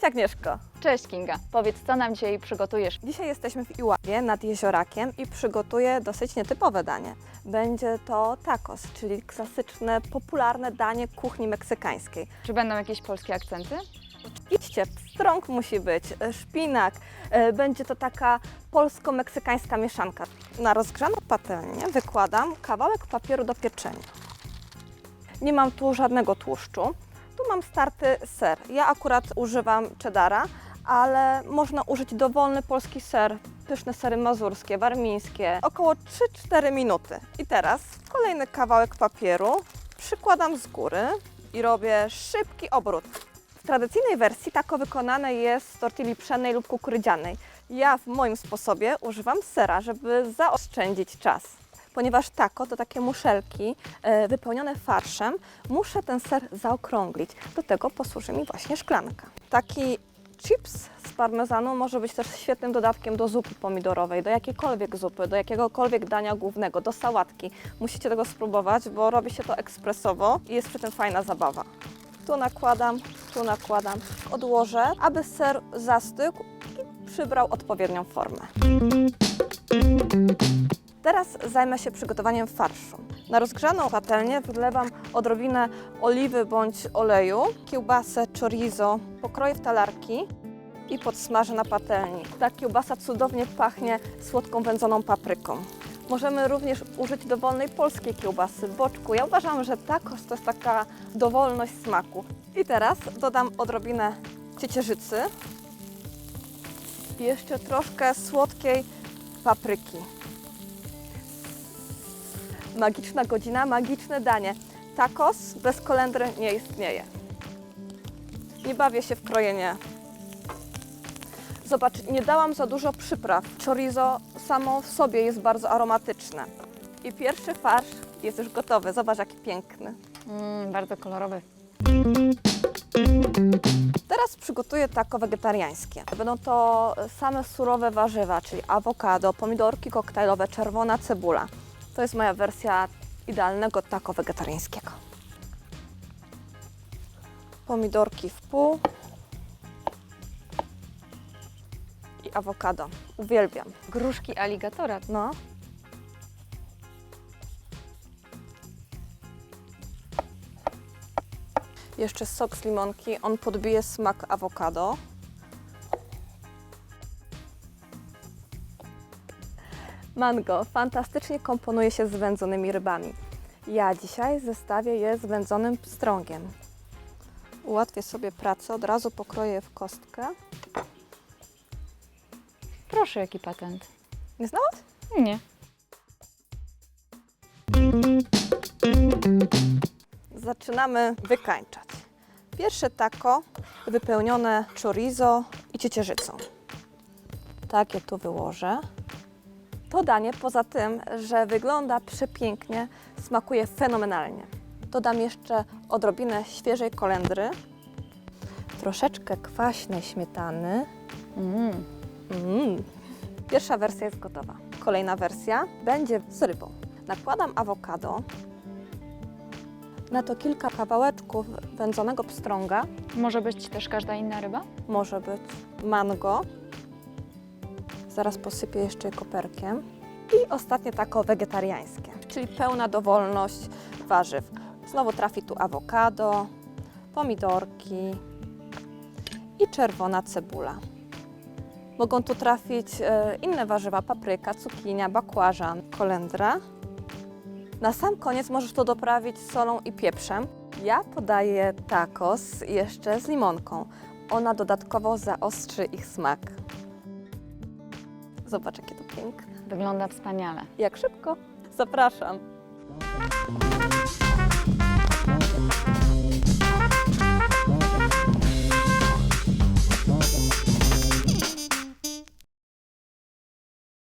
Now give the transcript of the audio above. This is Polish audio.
Cześć Agnieszko! Cześć Kinga, powiedz co nam dzisiaj przygotujesz? Dzisiaj jesteśmy w Iławie nad jeziorakiem i przygotuję dosyć nietypowe danie. Będzie to tacos, czyli klasyczne, popularne danie kuchni meksykańskiej. Czy będą jakieś polskie akcenty? Idźcie, strąg musi być, szpinak, e, będzie to taka polsko-meksykańska mieszanka. Na rozgrzaną patelnię wykładam kawałek papieru do pieczenia. Nie mam tu żadnego tłuszczu. Tu mam starty ser. Ja akurat używam cheddara, ale można użyć dowolny polski ser, pyszne sery mazurskie, warmińskie, około 3-4 minuty. I teraz kolejny kawałek papieru przykładam z góry i robię szybki obrót. W tradycyjnej wersji tako wykonane jest z tortilli pszennej lub kukurydzianej. Ja w moim sposobie używam sera, żeby zaoszczędzić czas. Ponieważ tako to takie muszelki e, wypełnione farszem, muszę ten ser zaokrąglić. Do tego posłuży mi właśnie szklanka. Taki chips z parmezanu może być też świetnym dodatkiem do zupy pomidorowej, do jakiejkolwiek zupy, do jakiegokolwiek dania głównego, do sałatki. Musicie tego spróbować, bo robi się to ekspresowo i jest przy tym fajna zabawa. Tu nakładam, tu nakładam, odłożę, aby ser zastygł i przybrał odpowiednią formę. Teraz zajmę się przygotowaniem farszu. Na rozgrzaną patelnię wlewam odrobinę oliwy bądź oleju, kiełbasę chorizo pokroję w talarki i podsmażę na patelni. Ta kiełbasa cudownie pachnie słodką wędzoną papryką. Możemy również użyć dowolnej polskiej kiełbasy, boczku. Ja uważam, że tacos to jest taka dowolność smaku. I teraz dodam odrobinę ciecierzycy i jeszcze troszkę słodkiej papryki. Magiczna godzina, magiczne danie. Tacos bez kolendry nie istnieje. Nie bawię się w krojenie. Zobacz, nie dałam za dużo przypraw. Chorizo samo w sobie jest bardzo aromatyczne. I pierwszy farsz jest już gotowy. Zobacz, jaki piękny. Mm, bardzo kolorowy. Teraz przygotuję tako wegetariańskie. Będą to same surowe warzywa, czyli awokado, pomidorki koktajlowe, czerwona cebula. To jest moja wersja idealnego tako wegetariańskiego. Pomidorki w pół i awokado. Uwielbiam. Gruszki aligatora. No. Jeszcze sok z limonki, on podbije smak awokado. Mango fantastycznie komponuje się z wędzonymi rybami. Ja dzisiaj zestawię je z wędzonym pstrągiem. Ułatwię sobie pracę, od razu pokroję w kostkę. Proszę, jaki patent. Nie znałaś? Nie. Zaczynamy wykańczać. Pierwsze tako wypełnione chorizo i ciecierzycą. Tak je tu wyłożę. To danie poza tym, że wygląda przepięknie, smakuje fenomenalnie. Dodam jeszcze odrobinę świeżej kolendry, troszeczkę kwaśnej śmietany. Mm. Mm. Pierwsza wersja jest gotowa. Kolejna wersja będzie z rybą. Nakładam awokado, na to kilka kawałeczków wędzonego pstrąga, Może być też każda inna ryba? może być mango. Zaraz posypię jeszcze koperkiem. I ostatnie tako wegetariańskie, czyli pełna dowolność warzyw. Znowu trafi tu awokado, pomidorki i czerwona cebula. Mogą tu trafić e, inne warzywa, papryka, cukinia, bakłażan, kolendra. Na sam koniec możesz to doprawić solą i pieprzem. Ja podaję tacos jeszcze z limonką. Ona dodatkowo zaostrzy ich smak. Zobacz, jakie to piękne. Wygląda wspaniale. Jak szybko. Zapraszam.